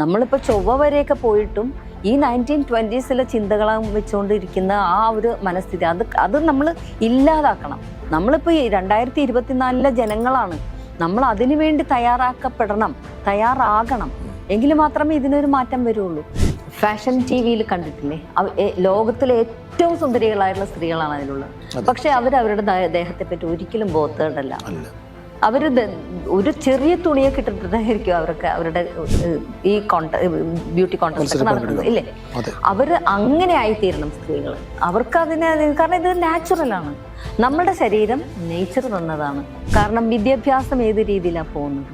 നമ്മളിപ്പോൾ ചൊവ്വ വരെയൊക്കെ പോയിട്ടും ഈ നയന്റീൻ ട്വന്റീസിലെ ചിന്തകളും വെച്ചുകൊണ്ടിരിക്കുന്ന ആ ഒരു മനസ്ഥിതി അത് അത് നമ്മൾ ഇല്ലാതാക്കണം. നമ്മളിപ്പോൾ ഈ രണ്ടായിരത്തി ഇരുപത്തിനാലിലെ ജനങ്ങളാണ്. നമ്മൾ അതിനു വേണ്ടി തയ്യാറാക്കപ്പെടണം തയ്യാറാകണം. എങ്കിൽ മാത്രമേ ഇതിനൊരു മാറ്റം വരുള്ളൂ. ഫാഷൻ ടി വിയിൽ കണ്ടിട്ടില്ലേ ലോകത്തിലെ ഏറ്റവും സുന്ദരികളായിട്ടുള്ള സ്ത്രീകളാണ് അതിലുള്ളത്. പക്ഷെ അവർ അവരുടെ ദേഹത്തെ പറ്റി ഒരിക്കലും ബോധേഡല്ല അവർ ഒരു ചെറിയ തുണിയെ കിട്ടുന്നതായിരിക്കും അവർക്ക് അവരുടെ ഈ കോണ്ട ബ്യൂട്ടി കോൺടെസ്റ്റ് ഒക്കെ നടക്കുന്നത് ഇല്ലേ? അവർ അവർ അങ്ങനെ ആയിത്തീരണം സ്ത്രീകൾ അവർക്ക് അതിനെ കാരണം ഇത് നാച്ചുറലാണ് നമ്മുടെ ശരീരം നേച്ചർ തന്നതാണ് കാരണം വിദ്യാഭ്യാസം ഏത് രീതിയിലാണ് പോകുന്നത്?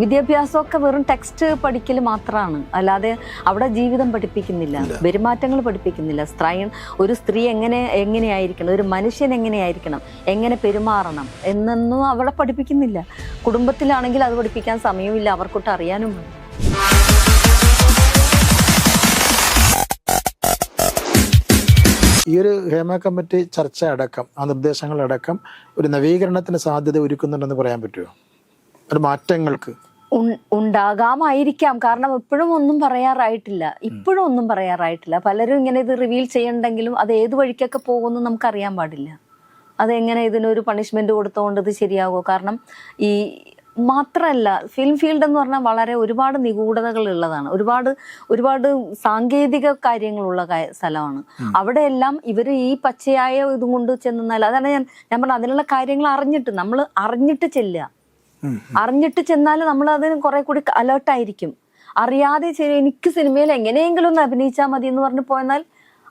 വിദ്യാഭ്യാസമൊക്കെ വെറും ടെക്സ്റ്റ് പഠിക്കൽ മാത്രമാണ് അല്ലാതെ അവിടെ ജീവിതം പഠിപ്പിക്കുന്നില്ല പെരുമാറ്റങ്ങൾ പഠിപ്പിക്കുന്നില്ല. സ്ത്രീ ഒരു സ്ത്രീ എങ്ങനെ എങ്ങനെയായിരിക്കണം? ഒരു മനുഷ്യൻ എങ്ങനെയായിരിക്കണം? എങ്ങനെ പെരുമാറണം? എന്നൊന്നും അവിടെ പഠിപ്പിക്കുന്നില്ല. കുടുംബത്തിലാണെങ്കിൽ അത് പഠിപ്പിക്കാൻ സമയമില്ല. അവർക്കൊട്ട് അറിയാനും ഈ ഒരു ഹേമ കമ്മിറ്റി ചർച്ച അടക്കം ആ നിർദ്ദേശങ്ങളടക്കം ഒരു നവീകരണത്തിന് സാധ്യത ഒരുക്കുന്നുണ്ടെന്ന് പറയാൻ പറ്റുമോ ഒരു മാറ്റങ്ങൾക്ക്. ഉണ്ടാകാമായിരിക്കാം. കാരണം എപ്പോഴും ഒന്നും പറയാറായിട്ടില്ല. ഇപ്പോഴും ഒന്നും പറയാറായിട്ടില്ല. പലരും ഇങ്ങനെ ഇത് റിവീൽ ചെയ്യണ്ടെങ്കിലും അത് ഏത് വഴിക്കൊക്കെ പോകുമെന്ന് നമുക്ക് അറിയാൻ പാടില്ല. അതെങ്ങനെ ഇതിനൊരു പണിഷ്മെന്റ് കൊടുത്തുകൊണ്ട് ഇത് ശരിയാകുമോ കാരണം ഈ മാത്രമല്ല ഫിലിം ഫീൽഡ് എന്ന് പറഞ്ഞാൽ വളരെ ഒരുപാട് നിഗൂഢതകൾ ഉള്ളതാണ്. ഒരുപാട് ഒരുപാട് സാങ്കേതിക കാര്യങ്ങളുള്ള സ്ഥലമാണ്. അവിടെയെല്ലാം ഇവർ ഈ പച്ചയായ ഇതും കൊണ്ട് ചെന്നാൽ അതാണ് ഞാൻ ഞാൻ പറഞ്ഞ അതിനുള്ള കാര്യങ്ങൾ അറിഞ്ഞിട്ട് നമ്മൾ അറിഞ്ഞിട്ട് ചെല്ലുക. അറിഞ്ഞിട്ട് ചെന്നാൽ നമ്മൾ അതിന് കുറെ കൂടി അലേർട്ടായിരിക്കും അറിയാതെ ചെയ്യ- എനിക്ക് സിനിമയിൽ എങ്ങനെയെങ്കിലും ഒന്ന് അഭിനയിച്ചാൽ മതി എന്ന് പറഞ്ഞു പോയെന്നാൽ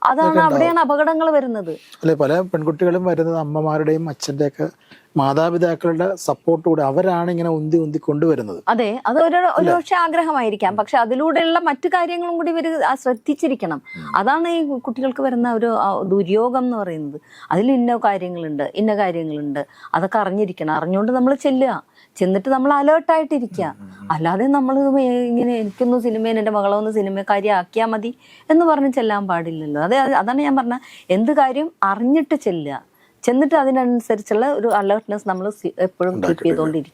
അതാണ് അവിടെയാണ് അപകടങ്ങൾ വരുന്നത്. അല്ലെ പല പെൺകുട്ടികളും വരുന്നത് അമ്മമാരുടെയും അച്ഛന്റെ ഒക്കെ മാതാപിതാക്കളുടെ സപ്പോർട്ടോടെ അവരാണ് ഇങ്ങനെ ഉന്തി ഉന്തി കൊണ്ടുവരുന്നത്. അതെ അത് ഒരു ഒരു പക്ഷെ ആഗ്രഹമായിരിക്കാം. പക്ഷെ അതിലൂടെയുള്ള മറ്റു കാര്യങ്ങളും കൂടി ഇവർ ശ്രദ്ധിച്ചിരിക്കണം. അതാണ് ഈ കുട്ടികൾക്ക് വരുന്ന ഒരു ദുര്യോഗം എന്ന് പറയുന്നത്. അതിൽ ഇന്ന കാര്യങ്ങളുണ്ട് ഇന്ന കാര്യങ്ങളുണ്ട്. അതൊക്കെ അറിഞ്ഞിരിക്കണം. അറിഞ്ഞുകൊണ്ട് നമ്മൾ ചെല്ലുക. ചെന്നിട്ട് നമ്മൾ അലേർട്ടായിട്ടിരിക്കുക അല്ലാതെ നമ്മൾ ഇങ്ങനെ എനിക്കൊന്ന് സിനിമയിൽ എന്റെ മകളൊന്ന് സിനിമക്കാരി ആക്കിയാൽ മതി എന്ന് പറഞ്ഞ് ചെല്ലാൻ പാടില്ലല്ലോ. അതെ അതാണ് ഞാൻ പറഞ്ഞ എന്ത് കാര്യം അറിഞ്ഞിട്ട് ചെല്ലുക. ചെന്നിട്ട് അതിനനുസരിച്ചുള്ള ഒരു അലേർട്ട്നെസ് നമ്മൾ എപ്പോഴും കീപ്പ് ചെയ്തുകൊണ്ടിരിക്കും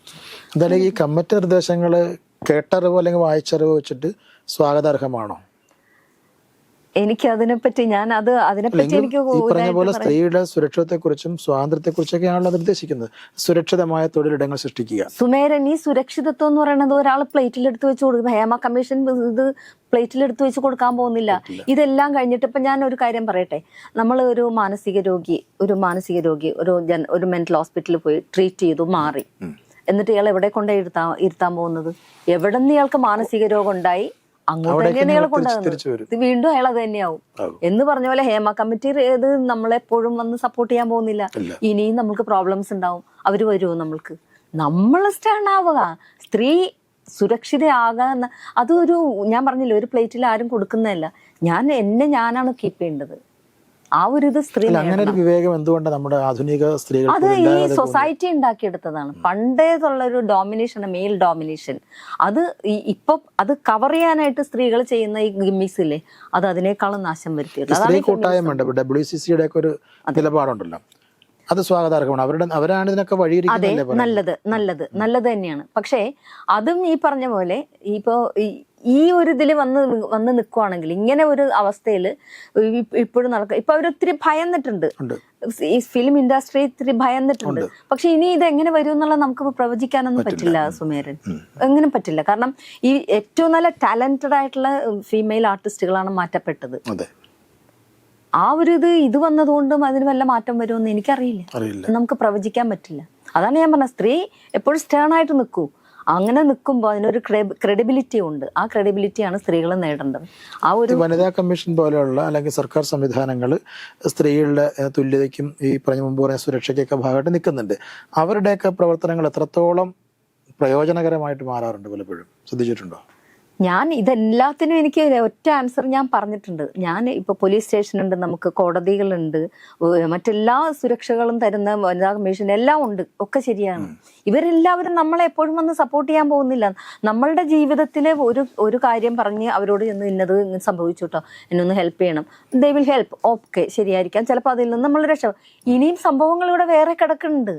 എന്തായാലും ഈ കമ്മിറ്റി നിർദ്ദേശങ്ങൾ കേട്ടറിവോ അല്ലെങ്കിൽ വായിച്ചറിവ് വെച്ചിട്ട് സ്വാഗതാർഹമാണോ? എനിക്ക് അതിനെപ്പറ്റി ഞാൻ അത് അതിനെപ്പറ്റി പറ്റി എനിക്ക് ഈ പറഞ്ഞ സ്ത്രീയുടെ പോലെ കുറിച്ചും സ്വാതന്ത്ര്യത്തെ കുറിച്ചൊക്കെയാണല്ലോ സ്വാതന്ത്ര്യത്തെക്കുറിച്ചൊക്കെയാണല്ലോ നിർദ്ദേശിക്കുന്നത് സുരക്ഷിതമായ തൊഴിലിടങ്ങൾ സൃഷ്ടിക്കുക. സുമേരൻ ഈ സുരക്ഷിതത്വം എന്ന് പറയുന്നത് ഒരാൾ പ്ലേറ്റിൽ എടുത്ത് വെച്ച് കൊടുക്കും. ഹേമ കമ്മീഷൻ ഇത് പ്ലേറ്റിൽ എടുത്ത് വെച്ച് കൊടുക്കാൻ പോകുന്നില്ല. ഇതെല്ലാം കഴിഞ്ഞിട്ട് ഇപ്പൊ ഞാൻ ഒരു കാര്യം പറയട്ടെ. നമ്മൾ ഒരു മാനസിക രോഗി ഒരു മാനസിക രോഗി ഒരു ജൻ ഒരു മെന്റൽ ഹോസ്പിറ്റലിൽ പോയി ട്രീറ്റ് ചെയ്തു മാറി. എന്നിട്ട് ഇയാൾ എവിടെ കൊണ്ടേ ഇരുത്താൻ ഇരുത്താൻ പോകുന്നത്? എവിടെ നിന്ന് ഇയാൾക്ക് മാനസിക രോഗം ഉണ്ടായി? അങ്ങോട്ട് തന്നെ തിരിച്ച് കൊണ്ടുവന്നത് ഇത് വീണ്ടും അയാൾ അത് തന്നെയാവും. എന്ന് പറഞ്ഞ പോലെ ഹേമ കമ്മിറ്റി ഇത് നമ്മളെപ്പോഴും വന്ന് സപ്പോർട്ട് ചെയ്യാൻ പോകുന്നില്ല. ഇനിയും നമുക്ക് പ്രോബ്ലംസ് ഉണ്ടാവും. അവർ വരുമോ നമ്മൾക്ക്? നമ്മൾ സ്റ്റാൻഡ് ആവുക സ്ത്രീ സുരക്ഷിതയാകാൻ അതൊരു ഞാൻ പറഞ്ഞില്ല ഒരു പ്ലേറ്റിൽ ആരും കൊടുക്കുന്നതല്ല. ഞാൻ എന്നെ ഞാനാണ് കീപ്പ് ചെയ്യേണ്ടത്. ആ ഒരു ഇത് സ്ത്രീ അങ്ങനെ ഒരു വിവേകം എന്തുകൊണ്ട് നമ്മുടെ ആധുനിക സ്ത്രീകൾ അത് ഈ സൊസൈറ്റി ഉണ്ടാക്കിയെടുത്തതാണ്. പണ്ടേതുള്ള ഒരു ഡോമിനേഷൻ മെയിൽ ഡോമിനേഷൻ അത് ഈ ഇപ്പൊ അത് കവർ ചെയ്യാനായിട്ട് സ്ത്രീകൾ ചെയ്യുന്ന ഈ ഗിമ്മിക്സ് ഇല്ലേ? അത് അതിനേക്കാളും നാശം സ്ത്രീ ഉണ്ട് ഡബ്ല്യു സി സിയുടെ ഒക്കെ ഒരു നിലപാടുണ്ടല്ലോ. അത് സ്വാഗതാർഹമാണ്. അവരുടെ അവരാണ് ഇതിനൊക്കെ അതെ പറയുന്നത്? നല്ലത് നല്ലത് നല്ലത് തന്നെയാണ്. പക്ഷേ അതും ഈ പറഞ്ഞ പോലെ ഇപ്പോ ഈ- ഒരു ഇതിൽ വന്ന് വന്ന് നിൽക്കുവാണെങ്കിൽ ഇങ്ങനെ ഒരു അവസ്ഥയിൽ ഇപ്പോഴും നടക്കുക ഇപ്പൊ അവരൊത്തിരി ഭയന്നിട്ടുണ്ട്. ഈ ഫിലിം ഇൻഡസ്ട്രി ഇത്തിരി ഭയന്നിട്ടുണ്ട്. പക്ഷെ ഇനി ഇത് എങ്ങനെ വരും എന്നുള്ളത് നമുക്ക് പ്രവചിക്കാനൊന്നും പറ്റില്ല. സുമേരൻ. എങ്ങനെ പറ്റില്ല. കാരണം ഈ ഏറ്റവും നല്ല ടാലന്റഡ് ആയിട്ടുള്ള ഫീമെയിൽ ആർട്ടിസ്റ്റുകളാണ് മാറ്റപ്പെട്ടത്. ആ ഒരു ഇത് ഇത് വന്നതുകൊണ്ടും അതിന് വല്ല മാറ്റം വരുമെന്ന് എനിക്കറിയില്ല. നമുക്ക് പ്രവചിക്കാൻ പറ്റില്ല. അതാണ് ഞാൻ പറഞ്ഞത്. സ്ത്രീ എപ്പോഴും സ്റ്റേൺ ആയിട്ട് നിൽക്കൂ. അങ്ങനെ നിൽക്കുമ്പോൾ അതിനൊരു ക്രെഡിബിലിറ്റി ഉണ്ട്. ആ ക്രെഡിബിലിറ്റിയാണ് സ്ത്രീകൾ നേടേണ്ടത്. ആ ഒരു വനിതാ കമ്മീഷൻ പോലെയുള്ള അല്ലെങ്കിൽ സർക്കാർ സംവിധാനങ്ങൾ സ്ത്രീകളുടെ തുല്യതയ്ക്കും ഈ പറഞ്ഞ മുമ്പ് പറഞ്ഞ സുരക്ഷയ്ക്കൊക്കെ ഭാഗമായിട്ട് നിൽക്കുന്നുണ്ട്. അവരുടെയൊക്കെ പ്രവർത്തനങ്ങൾ എത്രത്തോളം പ്രയോജനകരമായിട്ട് മാറാറുണ്ട് പലപ്പോഴും? ശ്രദ്ധിച്ചിട്ടുണ്ടോ? ഞാൻ ഇതെല്ലാത്തിനും എനിക്ക് ഒറ്റ ആൻസർ ഞാൻ പറഞ്ഞിട്ടുണ്ട്. ഞാൻ ഇപ്പൊ പോലീസ് സ്റ്റേഷൻ ഉണ്ട് നമുക്ക് കോടതികളുണ്ട് മറ്റെല്ലാ സുരക്ഷകളും തരുന്ന വനിതാ കമ്മീഷൻ എല്ലാം ഉണ്ട് ഒക്കെ ശരിയാണ്. ഇവരെല്ലാവരും നമ്മളെ എപ്പോഴും വന്ന് സപ്പോർട്ട് ചെയ്യാൻ പോകുന്നില്ല. നമ്മളുടെ ജീവിതത്തിലെ ഒരു ഒരു കാര്യം പറഞ്ഞ് അവരോട് ഇന്ന് ഇന്നത് സംഭവിച്ചു കേട്ടോ എന്നൊന്ന് ഹെൽപ്പ് ചെയ്യണം. ദേ വിൽ ഹെൽപ്പ് ഓക്കെ ശരിയായിരിക്കാം. ചിലപ്പോൾ അതിൽ നിന്ന് നമ്മൾ രക്ഷ ഇനിയും സംഭവങ്ങൾ ഇവിടെ വേറെ കിടക്കുന്നുണ്ട്.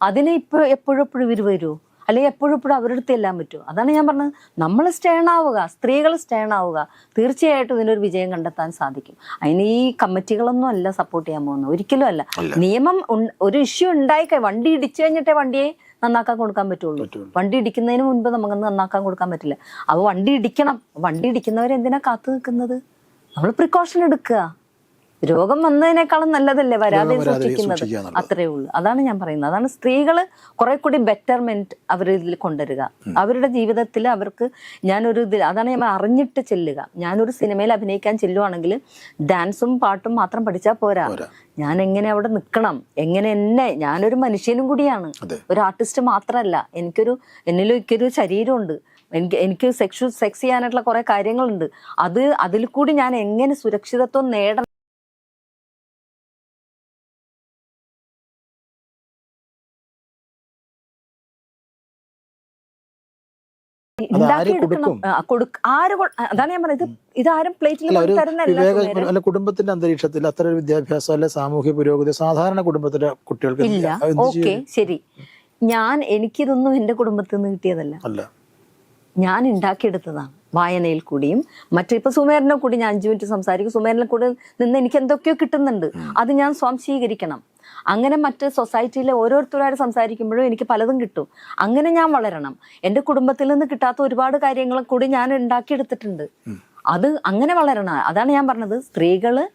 അതിന് ഇപ്പോൾ എപ്പോഴും എപ്പോഴും ഇവർ വരുമോ അല്ലെങ്കിൽ എപ്പോഴും എപ്പോഴും അവരുടെ അടുത്ത് എല്ലാം പറ്റുമോ? അതാണ് ഞാൻ പറഞ്ഞത്. നമ്മൾ സ്റ്റേൺ ആവുക സ്ത്രീകൾ സ്റ്റേൺ ആവുക തീർച്ചയായിട്ടും ഇതിനൊരു വിജയം കണ്ടെത്താൻ സാധിക്കും. അതിന് ഈ കമ്മിറ്റികളൊന്നും അല്ല സപ്പോർട്ട് ചെയ്യാൻ പോകുന്നത്. ഒരിക്കലും അല്ല. നിയമം ഒരു ഇഷ്യൂ ഉണ്ടായി വണ്ടി ഇടിച്ചു കഴിഞ്ഞിട്ടേ വണ്ടിയെ നന്നാക്കാൻ കൊടുക്കാൻ പറ്റുള്ളൂ. വണ്ടി ഇടിക്കുന്നതിന് മുൻപ് നമുക്ക് നന്നാക്കാൻ കൊടുക്കാൻ പറ്റില്ല. അപ്പോൾ വണ്ടി ഇടിക്കണം. വണ്ടി ഇടിക്കുന്നവരെന്തിനാ കാത്തു നിൽക്കുന്നത്? നമ്മൾ പ്രിക്കോഷൻ എടുക്കുക. രോഗം വന്നതിനേക്കാളും നല്ലതല്ലേ വരാതെ സൂക്ഷിക്കുന്നത്? അത്രേ ഉള്ളൂ. അതാണ് ഞാൻ പറയുന്നത്. അതാണ് സ്ത്രീകൾ കുറെ കൂടി ബെറ്റർമെന്റ് ഇതിൽ കൊണ്ടുവരിക. അവരുടെ ജീവിതത്തിൽ അവർക്ക് ഞാനൊരു ഇത് അതാണ് ഞാൻ അറിഞ്ഞിട്ട് ചെല്ലുക. ഞാനൊരു സിനിമയിൽ അഭിനയിക്കാൻ ചെല്ലുവാണെങ്കിൽ ഡാൻസും പാട്ടും മാത്രം പഠിച്ചാൽ പോരാ. പോരാ. ഞാൻ എങ്ങനെ അവിടെ നിൽക്കണം? എങ്ങനെ എന്നെ? ഞാനൊരു മനുഷ്യനും കൂടിയാണ്. ഒരു ആർട്ടിസ്റ്റ് മാത്രമല്ല എനിക്കൊരു എന്നിലും എനിക്കൊരു ശരീരമുണ്ട്. എനിക്ക് എനിക്ക് സെക്ഷു സെക്സ് ചെയ്യാനായിട്ടുള്ള കുറെ കാര്യങ്ങളുണ്ട്. അത് അതിൽ കൂടി ഞാൻ എങ്ങനെ സുരക്ഷിതത്വം നേടണം? അതാണ് ഞാൻ പറഞ്ഞത്. ഇതാരും പ്ലേറ്റിൽ കുടുംബത്തിന്റെ അന്തരീക്ഷത്തിൽ അത്ര ഒരു വിദ്യാഭ്യാസം അല്ലെ സാമൂഹ്യ പുരോഗതി സാധാരണ കുടുംബത്തിലെ കുട്ടികൾക്ക് ഇല്ല. ഓക്കെ ശരി. ഞാൻ എനിക്കിതൊന്നും എന്റെ കുടുംബത്തിൽ നിന്ന് കിട്ടിയതല്ല. അല്ല. ഞാൻ ഉണ്ടാക്കിയെടുത്തതാണ് വായനയിൽ കൂടിയും. മറ്റിപ്പോ സുമേറിനെ കൂടി ഞാൻ അഞ്ചു മിനിറ്റ് സംസാരിക്കും. സുമേറിനെ കൂടി നിന്ന് എനിക്ക് എന്തൊക്കെയോ കിട്ടുന്നുണ്ട്. അത് ഞാൻ സ്വാംശീകരിക്കണം. അങ്ങനെ മറ്റ് സൊസൈറ്റിയിലെ ഓരോരുത്തരായിട്ട് സംസാരിക്കുമ്പോഴും എനിക്ക് പലതും കിട്ടും. അങ്ങനെ ഞാൻ വളരണം. എന്റെ കുടുംബത്തിൽ നിന്ന് കിട്ടാത്ത ഒരുപാട് കാര്യങ്ങളും കൂടി ഞാൻ ഉണ്ടാക്കിയെടുത്തിട്ടുണ്ട്. അത് അങ്ങനെ വളരണം. അതാണ് ഞാൻ പറഞ്ഞത്. സ്ത്രീകൾ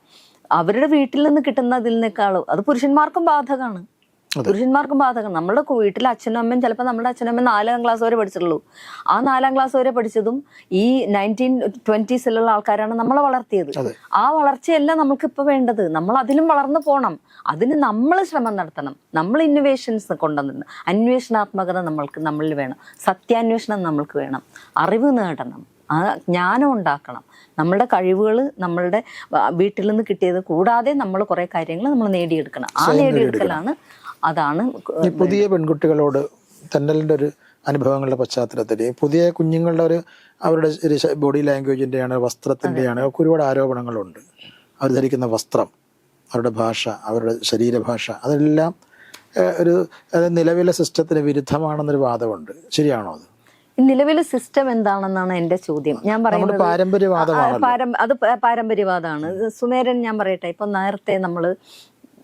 അവരുടെ വീട്ടിൽ നിന്ന് കിട്ടുന്നതിൽ കിട്ടുന്നതിനേക്കാളും അത് പുരുഷന്മാർക്കും ബാധകമാണ്. പുരുഷന്മാർക്കും ബാധകം. നമ്മുടെ വീട്ടിലെ അച്ഛനും അമ്മയും ചിലപ്പോൾ നമ്മുടെ അച്ഛനും അമ്മയും നാലാം ക്ലാസ് വരെ പഠിച്ചിട്ടുള്ളൂ. ആ നാലാം ക്ലാസ് വരെ പഠിച്ചതും ഈ നയന്റീൻ ട്വന്റീസിലുള്ള ആൾക്കാരാണ് നമ്മളെ വളർത്തിയത്. ആ വളർച്ചയല്ല നമുക്ക് ഇപ്പൊ വേണ്ടത്. നമ്മൾ അതിലും വളർന്നു പോകണം അതിന് നമ്മൾ ശ്രമം നടത്തണം. നമ്മൾ ഇന്നോവേഷൻസ് കൊണ്ടുവന്നിട്ടുണ്ട് അന്വേഷണാത്മകത നമ്മൾക്ക് നമ്മളിൽ വേണം. സത്യാന്വേഷണം നമ്മൾക്ക് വേണം. അറിവ് നേടണം. ആ ജ്ഞാനം ഉണ്ടാക്കണം. നമ്മളുടെ കഴിവുകൾ നമ്മളുടെ വീട്ടിൽ നിന്ന് കിട്ടിയത് കൂടാതെ നമ്മൾ കുറെ കാര്യങ്ങൾ നമ്മൾ നേടിയെടുക്കണം. ആ നേടിയെടുക്കലാണ് അതാണ് ഈ പുതിയ പെൺകുട്ടികളോട് തെന്നലിന്റെ ഒരു അനുഭവങ്ങളുടെ പശ്ചാത്തലത്തിൽ പുതിയ കുഞ്ഞുങ്ങളുടെ ഒരു അവരുടെ ഒരു ബോഡി ലാംഗ്വേജിന്റെയാണ് വസ്ത്രത്തിന്റെയാണ് ഒക്കെ ഒരുപാട് ആരോപണങ്ങളുണ്ട്. അവർ ധരിക്കുന്ന വസ്ത്രം അവരുടെ ഭാഷ അവരുടെ ശരീരഭാഷ അതെല്ലാം ഒരു നിലവിലെ സിസ്റ്റത്തിന് വിരുദ്ധമാണെന്നൊരു വാദമുണ്ട്. ശരിയാണോ അത്? നിലവിലെ സിസ്റ്റം എന്താണെന്നാണ് എന്റെ ചോദ്യം. ഞാൻ പറയുന്നത് പാരമ്പര്യവാദമാണ് അത് പാരമ്പര്യവാദമാണ്. സുമേരൻ ഞാൻ പറയട്ടെ ഇപ്പൊ നേരത്തെ നമ്മൾ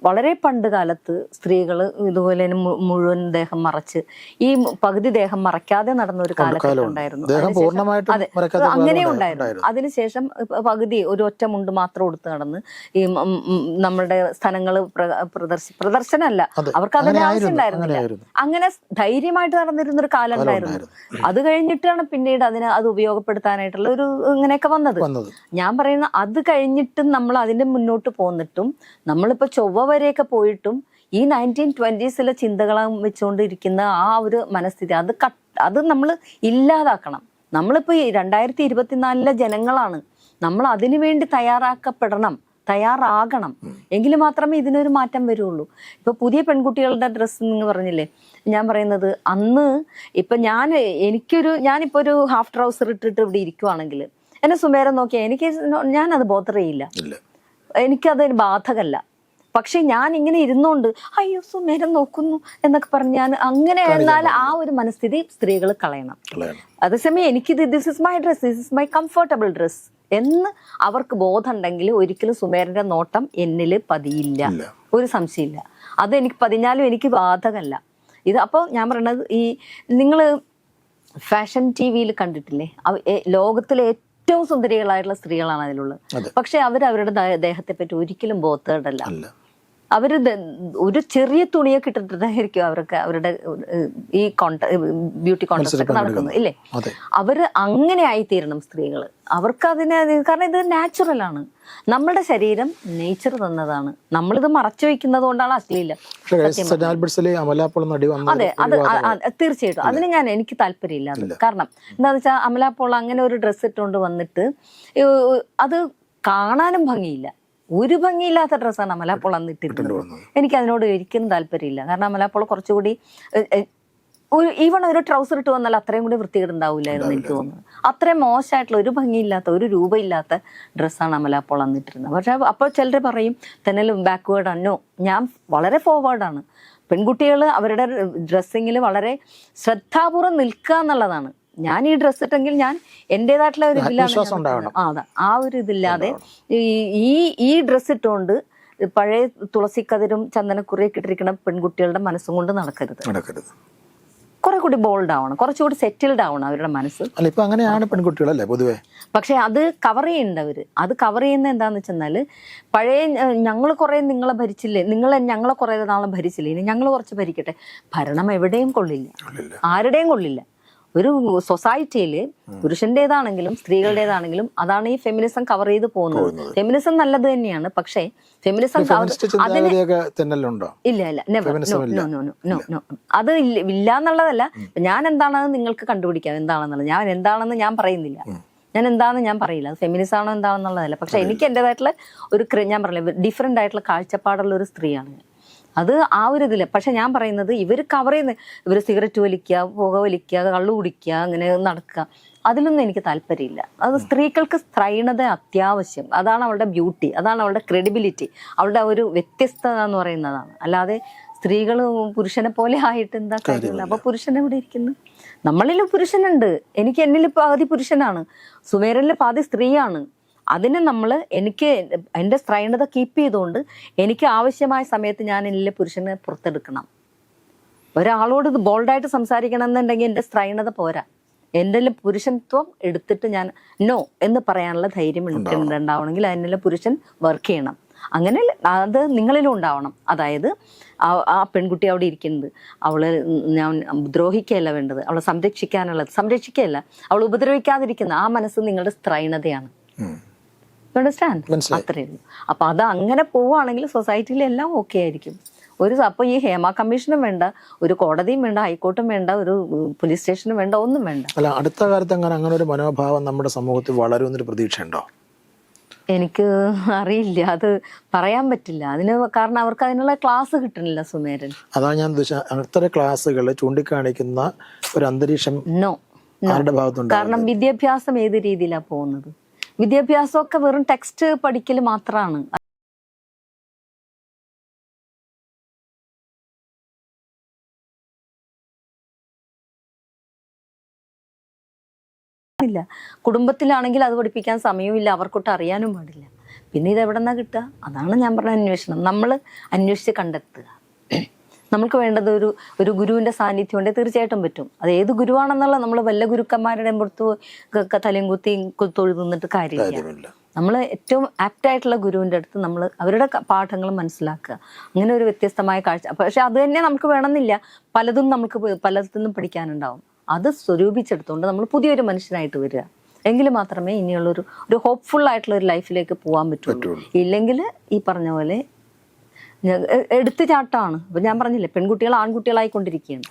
വളരെ പണ്ട് കാലത്ത് സ്ത്രീകൾ ഇതുപോലെ മുഴുവൻ ദേഹം മറച്ച് ഈ പകുതി ദേഹം മറയ്ക്കാതെ നടന്ന ഒരു കാലഘട്ടം ഉണ്ടായിരുന്നു. ദേഹം അതിനുശേഷം- പൂർണമായിട്ടും അതെ അങ്ങനെ ഉണ്ടായിരുന്നു. അതിനുശേഷം പകുതി ഒരു ഒറ്റ മുണ്ട് മാത്രം എടുത്ത് നടന്ന് ഈ നമ്മുടെ സ്ഥലങ്ങൾ പ്രദർശി പ്രദർശനമല്ല. അവർക്ക് അതിന്റെ ആവശ്യമുണ്ടായിരുന്നില്ല. അങ്ങനെ ധൈര്യമായിട്ട് നടന്നിരുന്ന ഒരു കാലം ഉണ്ടായിരുന്നു അത് കഴിഞ്ഞിട്ടാണ് പിന്നീട് അതിന് അത് ഉപയോഗപ്പെടുത്താനായിട്ടുള്ള ഒരു ഇങ്ങനെയൊക്കെ വന്നത്. ഞാൻ പറയുന്ന അത് കഴിഞ്ഞിട്ടും നമ്മൾ അതിന്റെ മുന്നോട്ട് പോന്നിട്ടും നമ്മളിപ്പോ ചൊവ്വ വരെയൊക്കെ പോയിട്ടും ഈ നയന്റീൻ ട്വന്റീസിലെ ചിന്തകളും വെച്ചുകൊണ്ടിരിക്കുന്ന ആ ഒരു മനസ്ഥിതി അത് കട്ട് അത് നമ്മൾ ഇല്ലാതാക്കണം. നമ്മളിപ്പോൾ ഈ രണ്ടായിരത്തി ഇരുപത്തിനാലിലെ ജനങ്ങളാണ്. നമ്മൾ അതിനു വേണ്ടി തയ്യാറാക്കപ്പെടണം തയ്യാറാകണം. എങ്കിൽ മാത്രമേ ഇതിനൊരു മാറ്റം വരുള്ളൂ. ഇപ്പൊ പുതിയ പെൺകുട്ടികളുടെ ഡ്രസ്സ് എന്ന് പറഞ്ഞില്ലേ ഞാൻ പറയുന്നത് അന്ന് ഇപ്പൊ ഞാൻ എനിക്കൊരു ഞാനിപ്പോ ഒരു ഹാഫ് ട്രൗസർ ഇട്ടിട്ട് ഇവിടെ ഇരിക്കുവാണെങ്കിൽ എന്നെ സുമേരം നോക്കിയാൽ എനിക്ക് ഞാനത് ബോധറിയില്ല എനിക്കത് ബാധകല്ല. പക്ഷെ ഞാൻ ഇങ്ങനെ ഇരുന്നോണ്ട് അയ്യോ സുമേരം നോക്കുന്നു എന്നൊക്കെ പറഞ്ഞ് ഞാൻ അങ്ങനെ എന്നാൽ ആ ഒരു മനസ്ഥിതി സ്ത്രീകൾ കളയണം. അതേസമയം എനിക്കിത് this is my dress this is my comfortable dress എന്ന് അവർക്ക് ബോധമുണ്ടെങ്കിൽ ഒരിക്കലും സുമേരന്റെ നോട്ടം എന്നിൽ പതിയില്ല. ഒരു സംശയമില്ല. അത് എനിക്ക് പതിഞ്ഞാലും എനിക്ക് ബാധകമല്ല. ഇത് അപ്പോൾ ഞാൻ പറയണത് ഈ നിങ്ങൾ ഫാഷൻ ടി വിയിൽ കണ്ടിട്ടില്ലേ? ലോകത്തിലെ ഏറ്റവും സുന്ദരികളായിട്ടുള്ള സ്ത്രീകളാണ് അതിലുള്ളത്. പക്ഷെ അവർ അവരുടെ ദേഹത്തെ പറ്റി ഒരിക്കലും ബോധേഡല്ല ദ- ഒരു ചെറിയ തുണിയെ കിട്ടുന്നതായിരിക്കും അവർക്ക് അവരുടെ ഈ കോണ്ട ബ്യൂട്ടി കോൺടെസ്റ്റ് ഒക്കെ നടക്കുന്നത്. ഇല്ലേ? അവർ അങ്ങനെ ആയിത്തീരണം സ്ത്രീകൾ അവർക്ക് അതിനെ കാരണം ഇത് നാച്ചുറൽ ആണ്. നമ്മുടെ ശരീരം നേച്ചർ തന്നതാണ്. നമ്മളിത് മറച്ചു വെക്കുന്നത് കൊണ്ടാണ് അശ്ലീലം. അതെ അത് തീർച്ചയായിട്ടും. അതിന് ഞാൻ എനിക്ക് താല്പര്യമില്ല കാരണം എന്താണെന്ന് വെച്ചാൽ അമലാപ്പോൾ അങ്ങനെ ഒരു ഡ്രസ്സ് ഇട്ടുകൊണ്ട് വന്നിട്ട് അത് കാണാനും ഭംഗിയില്ല. ഒരു ഭംഗിയില്ലാത്ത ഡ്രസ്സാണ് അമലാപ്പോൾ പോൾ അന്ന് ഇട്ടിരുന്നത്. എനിക്ക് അതിനോട് ഒരിക്കലും താല്പര്യമില്ല. കാരണം അമലാപ്പോൾ പോൾ കുറച്ചുകൂടി ഒരു ഈവൺ ഒരു ട്രൗസർ ഇട്ട് വന്നാൽ അത്രയും കൂടി വൃത്തികേട് ഉണ്ടാവില്ലായിരുന്നു എനിക്ക് തോന്നുന്നത്. അത്രയും മോശമായിട്ടുള്ള ഒരു ഭംഗിയില്ലാത്ത ഒരു രൂപയില്ലാത്ത ഡ്രസ്സാണ് അമല പോൾ അന്നിട്ടിരുന്നത് പക്ഷെ അപ്പോൾ ചിലർ പറയും തന്നെ ബാക്ക്വേർഡ് അന്നോ ഞാൻ വളരെ ഫോർവേഡാണ് പെൺകുട്ടികൾ അവരുടെ ഡ്രസ്സിങ്ങിൽ വളരെ ശ്രദ്ധാപൂർവം നിൽക്കുക എന്നുള്ളതാണ്. ഞാൻ ഈ ഡ്രസ് ഇട്ടെങ്കിൽ ഞാൻ എന്റെതായിട്ടുള്ള ഒരു ഇതിലാണ് ആ ഒരു ഇതില്ലാതെ ഈ ഈ ഡ്രസ് ഡ്രസ്സ് ഇട്ടുകൊണ്ട് പഴയ തുളസിക്കതിരും ചന്ദനക്കുറിയൊക്കെ ഇട്ടിരിക്കുന്ന പെൺകുട്ടികളുടെ മനസ്സും കൊണ്ട് നടക്കരുത്. നടക്കരുത്. കുറെ കൂടി ബോൾഡ് ആവണം. കുറച്ചുകൂടി സെറ്റിൽഡ് ആവണം അവരുടെ മനസ്സ്. അല്ല ഇപ്പൊ അങ്ങനെയാണ് പെൺകുട്ടികളല്ലേ പൊതുവെ? പക്ഷെ അത് കവർ ചെയ്യേണ്ട അവർ. അത് കവർ ചെയ്യുന്ന എന്താന്ന് വെച്ചെന്നാൽ പഴയ ഞങ്ങൾ കുറെ നിങ്ങളെ ഭരിച്ചില്ലേ? നിങ്ങൾ ഞങ്ങളെ കുറെ നാളെ ഭരിച്ചില്ലേ? ഇനി ഞങ്ങൾ കുറച്ച് ഭരിക്കട്ടെ. ഭരണം എവിടെയും കൊള്ളില്ല. ആരുടെയും കൊള്ളില്ല. ഒരു സൊസൈറ്റിയിൽ പുരുഷന്റേതാണെങ്കിലും സ്ത്രീകളുടേതാണെങ്കിലും അതാണ് ഈ ഫെമിനിസം കവർ ചെയ്ത് പോകുന്നത്. ഫെമിനിസം നല്ലത് തന്നെയാണ്. പക്ഷേ ഫെമിനിസം ഫെമിനിസ്റ്റ് ഇല്ല ഇല്ല. അത് ഇല്ല എന്നുള്ളതല്ല. ഞാൻ എന്താണെന്ന് നിങ്ങൾക്ക് കണ്ടുപിടിക്കാം. എന്താണെന്നുള്ളത്. ഞാൻ എന്താണെന്ന് ഞാൻ പറയുന്നില്ല. ഞാൻ എന്താണെന്ന് ഞാൻ പറയില്ല. അത് ഫെമിനിസം ആണോ എന്താണെന്നുള്ളതല്ല. പക്ഷെ എനിക്ക് എന്റെതായിട്ടുള്ള ഒരു ഞാൻ പറഞ്ഞില്ല ഡിഫറെന്റ് ആയിട്ടുള്ള കാഴ്ചപ്പാടുള്ള ഒരു സ്ത്രീയാണ് ഞാൻ. അത് ആ ഒരു ഇതിൽ പക്ഷെ ഞാൻ പറയുന്നത് ഇവർ കവർ ചെയ്യുന്ന ഇവർ സിഗരറ്റ് വലിക്കുക പുക വലിക്കുക കള്ളു കുടിക്കുക അങ്ങനെ നടക്കുക. അതിലൊന്നും എനിക്ക് താല്പര്യമില്ല. അത് സ്ത്രീകൾക്ക് സ്ത്രൈണത അത്യാവശ്യം. അതാണ് അവളുടെ ബ്യൂട്ടി അതാണ് അവളുടെ ക്രെഡിബിലിറ്റി അവളുടെ ഒരു വ്യത്യസ്തത എന്ന് പറയുന്നതാണ്. അല്ലാതെ സ്ത്രീകൾ പുരുഷനെ പോലെ ആയിട്ട് എന്താ കാര്യമില്ല. അപ്പൊ പുരുഷൻ എവിടെ ഇരിക്കുന്നു? നമ്മളിൽ പുരുഷനുണ്ട്. എനിക്ക് എന്നിൽ പാതി പുരുഷനാണ്. സുമേരനിൽ പാതി സ്ത്രീയാണ്. അതിനെ നമ്മൾ എനിക്ക് എന്റെ സ്ത്രൈണത കീപ്പ് ചെയ്തുകൊണ്ട് എനിക്ക് ആവശ്യമായ സമയത്ത് ഞാൻ എന്നിലെ പുരുഷനെ പുറത്തെടുക്കണം. ഒരാളോട് ഇത് ബോൾഡായിട്ട് സംസാരിക്കണം എന്നുണ്ടെങ്കിൽ എന്റെ സ്ത്രൈണത പോരാ. എന്റെ പുരുഷത്വം എടുത്തിട്ട് ഞാൻ നോ എന്ന് പറയാനുള്ള ധൈര്യം ഉണ്ടാവണമെങ്കിൽ അതിനുള്ള പുരുഷൻ വർക്ക് ചെയ്യണം. അങ്ങനെ അത് നിങ്ങളിലും ഉണ്ടാവണം. അതായത് ആ- ആ പെൺകുട്ടി അവിടെ ഇരിക്കുന്നത്. അവൾ ഞാൻ ദ്രോഹിക്കുകയല്ല വേണ്ടത്. അവളെ സംരക്ഷിക്കാനുള്ളത് സംരക്ഷിക്കുകയല്ല. അവൾ ഉപദ്രവിക്കാതിരിക്കുന്ന ആ മനസ്സ് നിങ്ങളുടെ സ്ത്രൈണതയാണ്. അണ്ടർസ്റ്റാൻഡ് മനസ്സിലായി. അത്രയേ ഉള്ളൂ അപ്പൊ അത് അങ്ങനെ പോവുകയാണെങ്കിൽ സൊസൈറ്റിയിൽ എല്ലാം ഓക്കെ ആയിരിക്കും. ഒരു അപ്പൊ ഈ ഹേമ കമ്മീഷനും വേണ്ട ഒരു കോടതിയും വേണ്ട ഹൈക്കോർട്ടും വേണ്ട ഒരു പോലീസ് സ്റ്റേഷനും വേണ്ട ഒന്നും വേണ്ട. അല്ല അടുത്ത കാലത്ത് അങ്ങനെ അങ്ങനെ ഒരു മനോഭാവം നമ്മുടെ സമൂഹത്തിൽ വളരുമെന്നൊരു പ്രതീക്ഷയുണ്ടോ? എനിക്ക് അറിയില്ല. അത് പറയാൻ പറ്റില്ല. അതിന് കാരണം അവർക്ക് അതിനുള്ള ക്ലാസ് കിട്ടണില്ല സുമേരൻ. അതാ ഞാൻ അത്തരം ക്ലാസ്സുകൾ ചൂണ്ടിക്കാണിക്കുന്ന ഒരു അന്തരീക്ഷം കാരണം വിദ്യാഭ്യാസം ഏത് രീതിയിലാണ് പോകുന്നത്? വിദ്യാഭ്യാസമൊക്കെ വെറും ടെക്സ്റ്റ് പഠിക്കൽ മാത്രമാണ് ഇല്ല. കുടുംബത്തിലാണെങ്കിൽ അത് പഠിപ്പിക്കാൻ സമയമില്ല. അവർക്കൊട്ട് അറിയാനും പാടില്ല. പിന്നെ ഇത് എവിടെ നിന്നാ കിട്ടുക? അതാണ് ഞാൻ പറഞ്ഞ അന്വേഷണം. നമ്മൾ അന്വേഷിച്ച് കണ്ടെത്തുക. നമുക്ക് വേണ്ടത് ഒരു ഒരു ഗുരുവിന്റെ സാന്നിധ്യം ഉണ്ടെങ്കിൽ തീർച്ചയായിട്ടും പറ്റും. അത് ഏത് ഗുരുവാണെന്നുള്ള നമ്മൾ വല്ല ഗുരുക്കന്മാരുടെ പുറത്ത് തലയും കുത്തി തൊഴുതു നിന്നിട്ട് കാര്യമില്ല. നമ്മൾ ഏറ്റവും ആപ്റ്റ് ആയിട്ടുള്ള ഗുരുവിന്റെ അടുത്ത് നമ്മൾ അവരുടെ പാഠങ്ങൾ മനസ്സിലാക്കുക. അങ്ങനെ ഒരു വ്യത്യസ്തമായ കാഴ്ച. പക്ഷെ അത് തന്നെ നമുക്ക് വേണമെന്നില്ല. പലതും നമുക്ക് പ- പലതിൽ നിന്നും പഠിക്കാനുണ്ടാവും. അത് സ്വരൂപിച്ചെടുത്തുകൊണ്ട് നമ്മൾ പുതിയൊരു മനുഷ്യനായിട്ട് വരിക. എങ്കിൽ മാത്രമേ ഇനിയുള്ളൊരു ഒരു ഹോപ്പ്ഫുൾ ആയിട്ടുള്ള ഒരു ലൈഫിലേക്ക് പോകാൻ പറ്റുള്ളൂ. ഇല്ലെങ്കിൽ ഈ പറഞ്ഞ പോലെ ഞ- ചാട്ടാണ് ഇപ്പൊ ഞാൻ പറഞ്ഞില്ലേ പെൺകുട്ടികൾ ആൺകുട്ടികളായിക്കൊണ്ടിരിക്കുകയാണ്.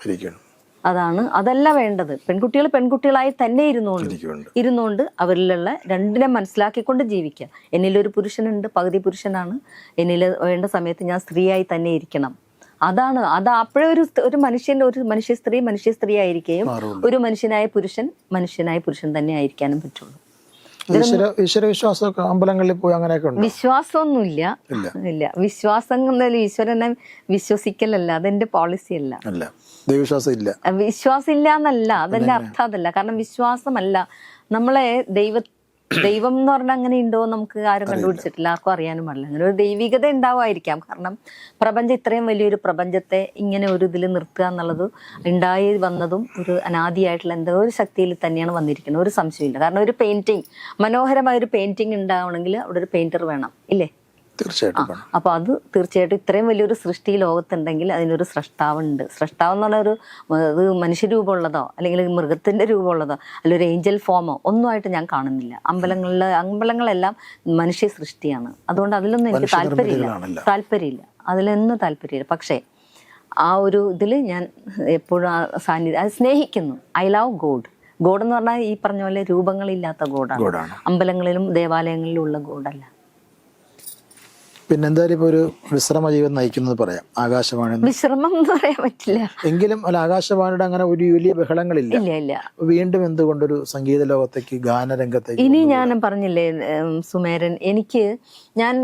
അതാണ് അതല്ല വേണ്ടത്. പെൺകുട്ടികൾ പെൺകുട്ടികളായി തന്നെ ഇരുന്നുകൊണ്ട് ഇരുന്നോണ്ട് ഇരുന്നുകൊണ്ട് അവരിലുള്ള രണ്ടിനെ മനസ്സിലാക്കിക്കൊണ്ട് ജീവിക്കുക. എന്നിലൊരു പുരുഷനുണ്ട് പകുതി പുരുഷനാണ്. എന്നിൽ വേണ്ട സമയത്ത് ഞാൻ സ്ത്രീയായി തന്നെ ഇരിക്കണം. അതാണ് അത് അപ്പോഴേ ഒരു ഒരു മനുഷ്യന്റെ ഒരു മനുഷ്യ സ്ത്രീ മനുഷ്യ സ്ത്രീ ആയിരിക്കുകയും ഒരു മനുഷ്യനായ പുരുഷൻ മനുഷ്യനായ പുരുഷൻ തന്നെ ആയിരിക്കാനും പറ്റുള്ളൂ. ഈശ്വര ഈശ്വര വിശ്വാസമൊക്കെ അമ്പലങ്ങളിൽ പോയി അങ്ങനെയൊക്കെ ഉണ്ട്? വിശ്വാസമൊന്നുമില്ല. ഇല്ല. ഇല്ല. വിശ്വാസം എന്നാലും ഈശ്വരനെ വിശ്വസിക്കലല്ല. അതെന്റെ പോളിസി അല്ല. അല്ല ദൈവവിശ്വാസം ഇല്ല വിശ്വാസം ഇല്ല എന്നല്ല അതെന്റെ അർത്ഥം അതല്ല. കാരണം വിശ്വാസമല്ല. നമ്മളെ ദൈവ ദൈവം എന്ന് പറഞ്ഞാൽ അങ്ങനെ ഉണ്ടോ എന്ന് നമുക്ക് ആരും കണ്ടുപിടിച്ചിട്ടില്ല ആർക്കും അറിയാനും പാടില്ല. അങ്ങനെ ഒരു ദൈവികത ഉണ്ടാവുമായിരിക്കാം. കാരണം പ്രപഞ്ചം ഇത്രയും വലിയൊരു പ്രപഞ്ചത്തെ ഇങ്ങനെ ഒരു ഇതിൽ നിർത്തുക എന്നുള്ളത് ഉണ്ടായി വന്നതും ഒരു അനാദിയായിട്ടുള്ള എന്തോ ഒരു ശക്തിയിൽ തന്നെയാണ് വന്നിരിക്കുന്നത്. ഒരു സംശയമില്ല കാരണം ഒരു പെയിന്റിങ് മനോഹരമായ ഒരു പെയിന്റിങ് ഉണ്ടാവണമെങ്കിൽ അവിടെ ഒരു പെയിന്റർ വേണം ഇല്ലേ? തീർച്ചയായിട്ടും അപ്പോൾ അപ്പൊ അത് തീർച്ചയായിട്ടും ഇത്രയും വലിയൊരു സൃഷ്ടി ലോകത്തുണ്ടെങ്കിൽ അതിനൊരു സ്രഷ്ടാവുണ്ട്. സ്രഷ്ടാവ് എന്ന് പറഞ്ഞ ഒരു ഇത് മനുഷ്യരൂപമുള്ളതോ അല്ലെങ്കിൽ മൃഗത്തിന്റെ രൂപമുള്ളതോ അല്ലെങ്കിൽ ഒരു ഏഞ്ചൽ ഫോമോ ഒന്നുമായിട്ട് ഞാൻ കാണുന്നില്ല. അമ്പലങ്ങളിലെ അമ്പലങ്ങളെല്ലാം മനുഷ്യ സൃഷ്ടിയാണ്. അതുകൊണ്ട് അതിലൊന്നും എനിക്ക് താല്പര്യമില്ല. താല്പര്യമില്ല. അതിലൊന്നും താല്പര്യമില്ല. പക്ഷേ ആ ഒരു ഇതിൽ ഞാൻ എപ്പോഴും ആ സാന്നിധ്യം അത് സ്നേഹിക്കുന്നു. I love God. ഗോഡ് എന്ന് പറഞ്ഞാൽ ഈ പറഞ്ഞ പോലെ രൂപങ്ങളില്ലാത്ത ഗോഡാണ്. അമ്പലങ്ങളിലും ദേവാലയങ്ങളിലും ഉള്ള ഗോഡല്ല. പിന്നെ എന്തായാലും ഇപ്പൊ ഒരു വിശ്രമ ജീവിതം നയിക്കുന്നത് പറയാം. ആകാശവാണി വിശ്രമം എന്ന് പറയാൻ പറ്റില്ല. എങ്കിലും അല്ല ആകാശവാണിയുടെ അങ്ങനെ ഒരു വലിയ ബഹളങ്ങളില്ല. ഇല്ല ഇല്ല. വീണ്ടും എന്തുകൊണ്ടൊരു സംഗീത ലോകത്തേക്ക് ഗാനരംഗത്തേക്ക് ഇനി ഞാൻ പറഞ്ഞില്ലേ സുമേരൻ എനിക്ക് ഞാൻ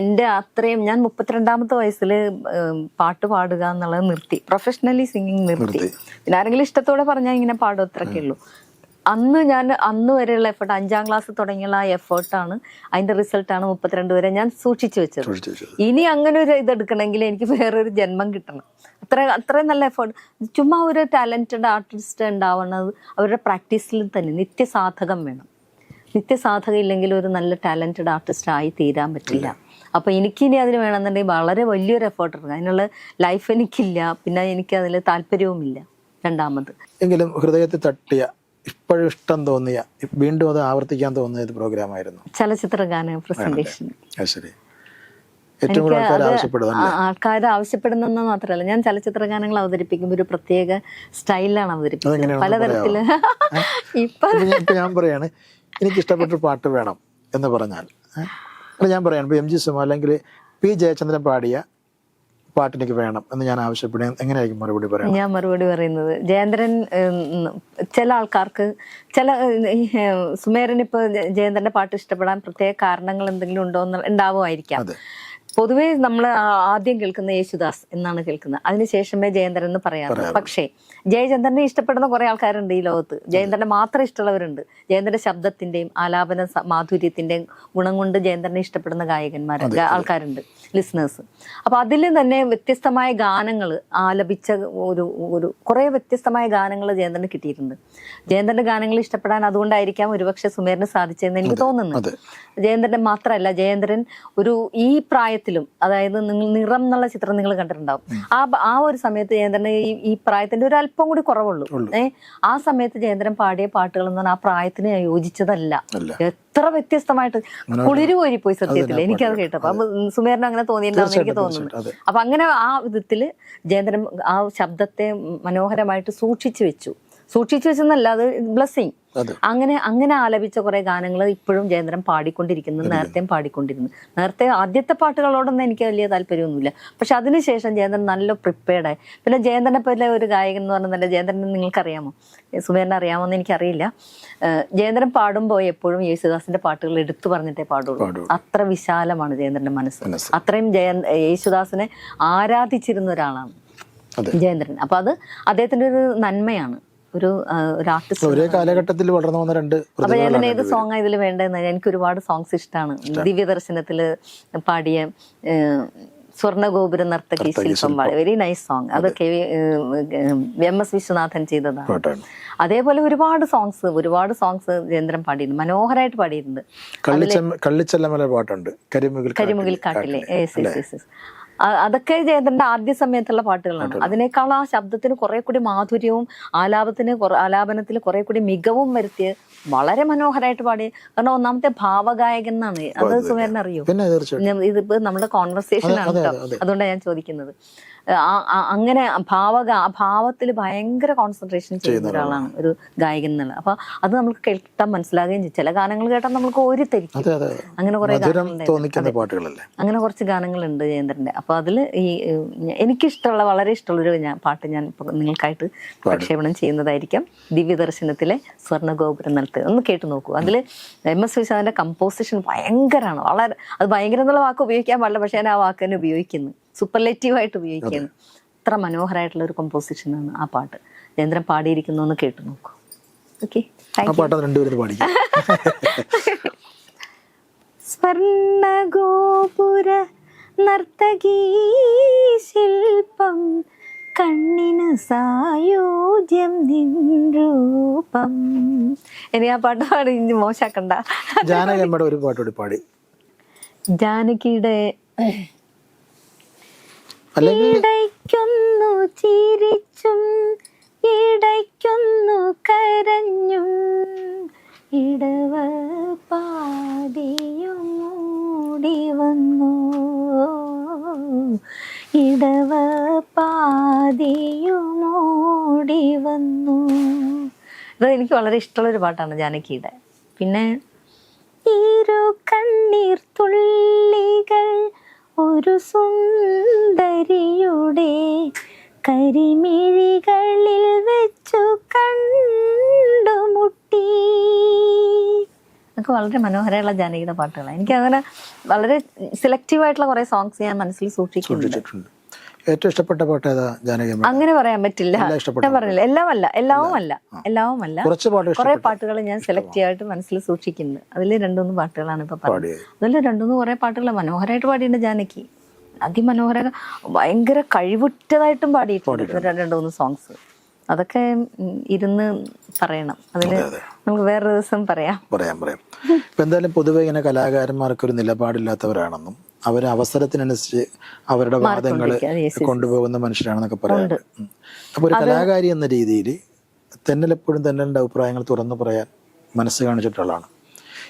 എന്റെ അത്രയും ഞാൻ മുപ്പത്തിരണ്ടാമത്തെ വയസ്സിൽ പാട്ട് പാടുക എന്നുള്ളത് നിർത്തി. പ്രൊഫഷണലി സിംഗിങ് നിർത്തി. പിന്നെ ആരെങ്കിലും ഇഷ്ടത്തോടെ പറഞ്ഞാൽ ഇങ്ങനെ പാടും അത്രയൊക്കെ ഉള്ളൂ. അന്ന് ഞാൻ അന്ന് വരെയുള്ള എഫേർട്ട് അഞ്ചാം ക്ലാസ് തുടങ്ങിയുള്ള ആ എഫേർട്ടാണ് അതിന്റെ റിസൾട്ടാണ് മുപ്പത്തിരണ്ട് വരെ ഞാൻ സൂക്ഷിച്ചു വെച്ചത്. ഇനി അങ്ങനെ ഒരു ഇതെടുക്കണമെങ്കിൽ എനിക്ക് വേറൊരു ജന്മം കിട്ടണം. അത്ര അത്രയും നല്ല എഫേർട്ട് ചുമ്മാ ഒരു ടാലന്റഡ് ആർട്ടിസ്റ്റ് ഉണ്ടാവുന്നത് അവരുടെ പ്രാക്ടീസിൽ തന്നെ നിത്യസാധകം വേണം. നിത്യസാധകം ഇല്ലെങ്കിൽ ഒരു നല്ല ടാലന്റഡ് ആർട്ടിസ്റ്റ് ആയി തീരാൻ പറ്റില്ല. അപ്പൊ എനിക്കിനി അതിന് വേണമെന്നുണ്ടെങ്കിൽ വളരെ വലിയൊരു എഫേർട്ട് എടുക്കണം. അതിനുള്ള ലൈഫ് എനിക്കില്ല. പിന്നെ എനിക്ക് അതിൽ താല്പര്യവുമില്ല. രണ്ടാമത്. എങ്കിലും ഹൃദയത്തെ തട്ടിയ ഇപ്പോഴും ഇഷ്ടം തോന്നിയ വീണ്ടും അത് ആവർത്തിക്കാൻ തോന്നിയ ഒരു പ്രോഗ്രാം ആയിരുന്നു. ചലച്ചിത്ര ഗാന പ്രസന്റേഷൻ അത് ശരി. ഏറ്റവും കൂടുതൽ ആൾക്കാർ ആവശ്യപ്പെടുന്നത് ആൾക്കാർ ആവശ്യപ്പെടുന്നെന്ന് മാത്രമല്ല. ഞാൻ ചലച്ചിത്ര ഗാനങ്ങൾ അവതരിപ്പിക്കുമ്പോൾ ഒരു പ്രത്യേക സ്റ്റൈലിലാണ് അവതരിപ്പിക്കുന്നത്. പലതരത്തിൽ. ഇപ്പൊ ഞാൻ- പറയാണ് എനിക്ക് ഇഷ്ടപ്പെട്ട പാട്ട് വേണം എന്ന് പറഞ്ഞാൽ ഞാൻ പറയാണ് ഇപ്പൊ എം ജി സുമ അല്ലെങ്കിൽ പി ജയചന്ദ്രൻ പാടിയ പാട്ട് എനിക്ക് വേണം എന്ന് ഞാൻ ആവശ്യപ്പെടുക എങ്ങനെയായിരിക്കും മറുപടി പറയാം ഞാൻ മറുപടി പറയുന്നത്. ജയേന്ദ്രൻ ചില ആൾക്കാർക്ക് ചില സുമേരൻ ഇപ്പൊ ജയേന്ദ്രന്റെ പാട്ട് ഇഷ്ടപ്പെടാൻ പ്രത്യേക കാരണങ്ങൾ എന്തെങ്കിലും ഉണ്ടോ എന്ന് ഉണ്ടാവുമായിരിക്കാം. പൊതുവേ നമ്മൾ ആദ്യം കേൾക്കുന്ന യേശുദാസ് എന്നാണ് കേൾക്കുന്നത്. അതിനുശേഷമേ ജയേന്ദ്രൻ എന്ന് പറയാറുള്ളൂ. പക്ഷേ ജയചന്ദ്രനെ ഇഷ്ടപ്പെടുന്ന കുറെ ആൾക്കാരുണ്ട് ഈ ലോകത്ത്. ജയേന്ദ്രനെ മാത്രം ഇഷ്ടമുള്ളവരുണ്ട്. ജയേന്ദ്രന്റെ ശബ്ദത്തിന്റെയും ആലാപന മാധുര്യത്തിന്റെയും ഗുണം കൊണ്ട് ജയേന്ദ്രനെ ഇഷ്ടപ്പെടുന്ന ഗായകന്മാർ ആൾക്കാരുണ്ട് ലിസണേഴ്സ് അപ്പൊ അതിൽ തന്നെ വ്യത്യസ്തമായ ഗാനങ്ങൾ ആലപിച്ച ഒരു ഒരു കുറെ വ്യത്യസ്തമായ ഗാനങ്ങൾ ജയേന്ദ്രന് കിട്ടിയിട്ടുണ്ട്. ജയേന്ദ്രന്റെ ഗാനങ്ങൾ ഇഷ്ടപ്പെടാൻ അതുകൊണ്ടായിരിക്കാം ഒരുപക്ഷെ സുമേറിന് സാധിച്ചതെന്ന് എനിക്ക് തോന്നുന്നു അതെ. മാത്രമല്ല ജയേന്ദ്രൻ ഒരു ഈ പ്രായത്തിലും അതായത് നിങ്ങൾ നിറം എന്നുള്ള ചിത്രം നിങ്ങൾ കണ്ടിട്ടുണ്ടാവും. ആ ആ ഒരു സമയത്ത് ജയന്ദ്രൻ ഈ ഈ പ്രായത്തിന്റെ ഒരു അല്പം കൂടി കുറവുള്ളൂ. ഏഹ് ആ സമയത്ത് ജയേന്ദ്രൻ പാടിയ പാട്ടുകൾ എന്ന് പറഞ്ഞാൽ ആ പ്രായത്തിന് യോജിച്ചതല്ല. എത്ര വ്യത്യസ്തമായിട്ട് കുളിരു പോയി സത്യത്തിൽ എനിക്കത് കേട്ടപ്പോ. അപ്പൊ സുമേറിന് അങ്ങനെ തോന്നിയിട്ടുണ്ടാവും എനിക്ക് തോന്നുന്നു. അപ്പൊ അങ്ങനെ ആ വിധത്തിൽ ജയേന്ദ്രൻ ആ ശബ്ദത്തെ മനോഹരമായിട്ട് സൂക്ഷിച്ചു വെച്ചു. സൂക്ഷിച്ചു വെച്ചെന്നല്ല അത് ബ്ലെസ്സിങ് അങ്ങനെ അങ്ങനെ ആലപിച്ച കുറെ ഗാനങ്ങൾ ഇപ്പോഴും ജയന്ദ്രൻ പാടിക്കൊണ്ടിരിക്കുന്നു നേരത്തെയും പാടിക്കൊണ്ടിരുന്നു. നേരത്തെ ആദ്യത്തെ പാട്ടുകളോടൊന്നും എനിക്ക് വലിയ താല്പര്യമൊന്നുമില്ല. പക്ഷെ അതിനുശേഷം ജയന്ദ്രൻ നല്ല പ്രിപ്പയർഡായി പിന്നെ ജയന്ദ്രനെ പോലെ ഒരു ഗായകൻ എന്ന് പറഞ്ഞാൽ ജയേന്ദ്രൻ നിങ്ങൾക്കറിയാമോ? സുമേറിനെ അറിയാമോ എന്ന് എനിക്കറിയില്ല. ജയന്ദ്രൻ പാടുമ്പോൾ എപ്പോഴും യേശുദാസിന്റെ പാട്ടുകൾ എടുത്തു പറഞ്ഞിട്ടേ പാടുള്ളൂ. അത്ര വിശാലമാണ് ജയന്ദ്രന്റെ മനസ്സ്. അത്രയും ജയ യേശുദാസിനെ ആരാധിച്ചിരുന്ന ഒരാളാണ് ജയേന്ദ്രൻ അപ്പൊ അത് അദ്ദേഹത്തിന്റെ ഒരു നന്മയാണ്. ഒരു ഒരു ആർട്ടിസ്റ്റ് ഒരേ കാലഘട്ടത്തിൽ വളർന്നു വന്ന രണ്ട് അപ്പൊ ഞാൻ ഏത് സോങ് ഇതിൽ വേണ്ടതെന്ന് എനിക്ക് ഒരുപാട് സോങ്സ് ഇഷ്ടമാണ് ദിവ്യദർശനത്തിൽ പാടിയ സ്വർണഗോപുര നർത്തകി ശില്പം പാടി വെരി നൈസ് സോങ് അത് K V M S Viswanathan ചെയ്തതാണ്. അതേപോലെ ഒരുപാട് സോങ്സ് ഒരുപാട് സോങ്സ് ജയേന്ദ്രൻ പാടിയിട്ടുണ്ട്. മനോഹരമായിട്ട് പാടിയിട്ടുണ്ട്. കള്ളിച്ചെല്ലമല പാട്ടുണ്ട്. കരിമുകിൽ കരിമുകിൽ കാട്ടിലെ. അതൊക്കെ ജയന്തന്റെ ആദ്യ സമയത്തുള്ള പാട്ടുകളാണ്. അതിനേക്കാൾ ആ ശബ്ദത്തിന് കുറെ കൂടി മാധുര്യവും ആലാപത്തിന് ആലാപനത്തിൽ കുറെ കൂടി മികവും വരുത്തിയ വളരെ മനോഹരമായിട്ട് പാടി. കാരണം ഒന്നാമത്തെ ഭാവഗായകൻ എന്നാണ്. അത് സുമേരൻ അറിയോ ഇതിപ്പോ നമ്മുടെ കോൺവെർസേഷൻ ആണ് കേട്ടോ അതെ, അതെ. അതുകൊണ്ടാണ് ഞാൻ ചോദിക്കുന്നത്. അങ്ങനെ ഭാവക ആ ഭാവത്തിൽ ഭയങ്കര കോൺസെൻട്രേഷൻ ചെയ്യുന്ന ഒരാളാണ്. ഒരു ഗായകൻ എന്നുള്ളത്. അപ്പൊ അത് നമുക്ക് കേട്ടാൽ മനസ്സിലാകുകയും ചെയ്യും. ചില ഗാനങ്ങൾ കേട്ടാൽ നമുക്ക് ഒരു തരിക്കും അങ്ങനെ കുറെ അങ്ങനെ കുറച്ച് ഗാനങ്ങളുണ്ട് ജയേന്ദ്രന്റെ അപ്പൊ അതിൽ ഈ എനിക്കിഷ്ടമുള്ള വളരെ ഇഷ്ടമുള്ളൊരു ഞാൻ പാട്ട് ഞാൻ നിങ്ങൾക്കായിട്ട് പ്രക്ഷേപണം ചെയ്യുന്നതായിരിക്കും. ദിവ്യദർശനത്തിലെ സ്വർണഗോപുരം നിലത്ത് ഒന്ന് കേട്ട് നോക്കൂ. അതിൽ എം എസ് വിശ്വനാഥന്റെ കമ്പോസിഷൻ ഭയങ്കരമാണ്. വളരെ അത് ഭയങ്കര എന്നുള്ള വാക്ക് ഉപയോഗിക്കാൻ പാടില്ല പക്ഷെ ഞാൻ ആ വാക്ക് തന്നെ ഉപയോഗിക്കുന്നു. സൂപ്പർലേറ്റീവായിട്ട് ഉപയോഗിക്കുന്നു അത്ര മനോഹരമായിട്ടുള്ള ഒരു കമ്പോസിഷൻ ആണ് ആ പാട്ട്. ജയേന്ദ്രൻ പാടിയിരിക്കുന്നു എന്ന് കേട്ടു നോക്കൂ. ഓക്കെ പാടിക്കും. സ്വർണഗോപുര നർത്തകീ ശില്പം കണ്ണിന് സായോജ്യം നിൻരൂപം ഇനി ആ പാട്ട് പാടി ഇനി മോശാക്കണ്ട. ജാനകിയുടെ ഒരു പാട്ട് കൂടി പാടി. ജാനകിയുടെ ഇടയ്ക്കൊന്നു ചിരിച്ചും ഇടയ്ക്കൊന്നു കരഞ്ഞും ഇടവ പാടിയും മൂടി വന്നു. ഇടവ പാതിയും മൂടി വന്നു. ഇത് എനിക്ക് വളരെ ഇഷ്ടമുള്ള ഒരു പാട്ടാണ് ജാനകിയുടെ. പിന്നെ ഇരു കണ്ണീർ തുള്ളികൾ ഒരു സുന്ദരിയുടെ കരിമിഴികളിൽ വെച്ചു കണ്ടുമുട്ടി ഒക്കെ വളരെ മനോഹരമുള്ള ജാനകിയുടെ പാട്ടുകളാണ്. എനിക്ക് അങ്ങനെ വളരെ സെലക്റ്റീവ് ആയിട്ടുള്ള കുറെ സോങ്സ് ഞാൻ മനസ്സിൽ സൂക്ഷിക്കുന്നുണ്ട്. ഏറ്റവും ഇഷ്ടപ്പെട്ട പാട്ട് ഏതാ ജാനകി അങ്ങനെ പറയാൻ പറ്റില്ല. ഞാൻ പറഞ്ഞില്ല എല്ലാം അല്ല എല്ലാവും അല്ല എല്ലാവും അല്ല കുറച്ച് കുറെ പാട്ടുകൾ ഞാൻ സെലക്ട് ആയിട്ട് മനസ്സിൽ സൂക്ഷിക്കുന്നത് അതിൽ രണ്ടുമൂന്ന് പാട്ടുകളാണ് ഇപ്പൊ പറഞ്ഞത് പാടിയത്. അതിൽ രണ്ടുമൂന്ന് കുറെ പാട്ടുകൾ മനോഹരമായിട്ട് പാടിയിട്ടുണ്ട് ജാനകി. അതിമനോഹര ഭയങ്കര കഴിവുറ്റതായിട്ടും പാടിയിട്ടുണ്ട്. രണ്ട് മൂന്ന് സോങ്സ് അതൊക്കെ ഇരുന്ന് പറയണം. അതിന് നമുക്ക് വേറൊരു ദിവസം പറയാം. പറയാം പറയാം. ഇപ്പൊ എന്തായാലും പൊതുവെ ഇങ്ങനെ കലാകാരന്മാർക്ക് ഒരു നിലപാടില്ലാത്തവരാണെന്നും അവർ അവസരത്തിനനുസരിച്ച് അവരുടെ വാദങ്ങൾ. കൊണ്ടുപോകുന്ന മനുഷ്യരാണെന്നൊക്കെ പറയാറുണ്ട്. അപ്പൊ ഒരു കലാകാരി എന്ന രീതിയിൽ തെന്നലെപ്പോഴും തന്നെ അഭിപ്രായങ്ങൾ തുറന്നു പറയാൻ മനസ്സ് കാണിച്ചിട്ടുള്ളതാണ്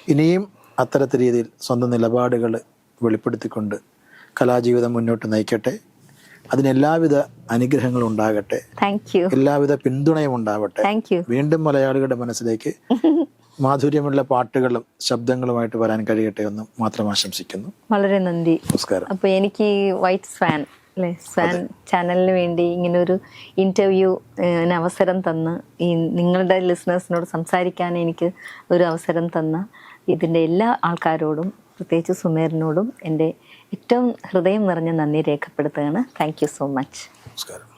ഇനിയും അത്തരത്തിൽ രീതിയിൽ സ്വന്തം നിലപാടുകൾ വെളിപ്പെടുത്തിക്കൊണ്ട് കലാജീവിതം മുന്നോട്ട് നയിക്കട്ടെ. അതിനെല്ലാവിധ അനുഗ്രഹങ്ങളും ഉണ്ടാകട്ടെ. എല്ലാവിധ പിന്തുണയും ഉണ്ടാവട്ടെ. വീണ്ടും മലയാളികളുടെ മനസ്സിലേക്ക് മാധുര്യമുള്ള പാട്ടുകളും ശബ്ദങ്ങളുമായിട്ട് വരാൻ കഴിയട്ടെ എന്ന് മാത്രം ആശംസിക്കുന്നു. വളരെ നന്ദി. നമസ്കാരം. അപ്പൊ എനിക്ക് വൈറ്റ് സ്വാൻ അല്ലേ? സ്വാൻ ചാനലിന് വേണ്ടി ഇങ്ങനെ ഒരു ഇന്റർവ്യൂ അവസരം തന്ന് ഈ നിങ്ങളുടെ ലിസണേഴ്സിനോട് സംസാരിക്കാൻ എനിക്ക് ഒരു അവസരം തന്ന ഇതിന്റെ എല്ലാ ആൾക്കാരോടും പ്രത്യേകിച്ച് സുമേറിനോടും എന്റെ ഏറ്റവും ഹൃദയം നിറഞ്ഞ നന്ദി രേഖപ്പെടുത്തുകയാണ്. താങ്ക് സോ മച്ച് നമസ്കാരം.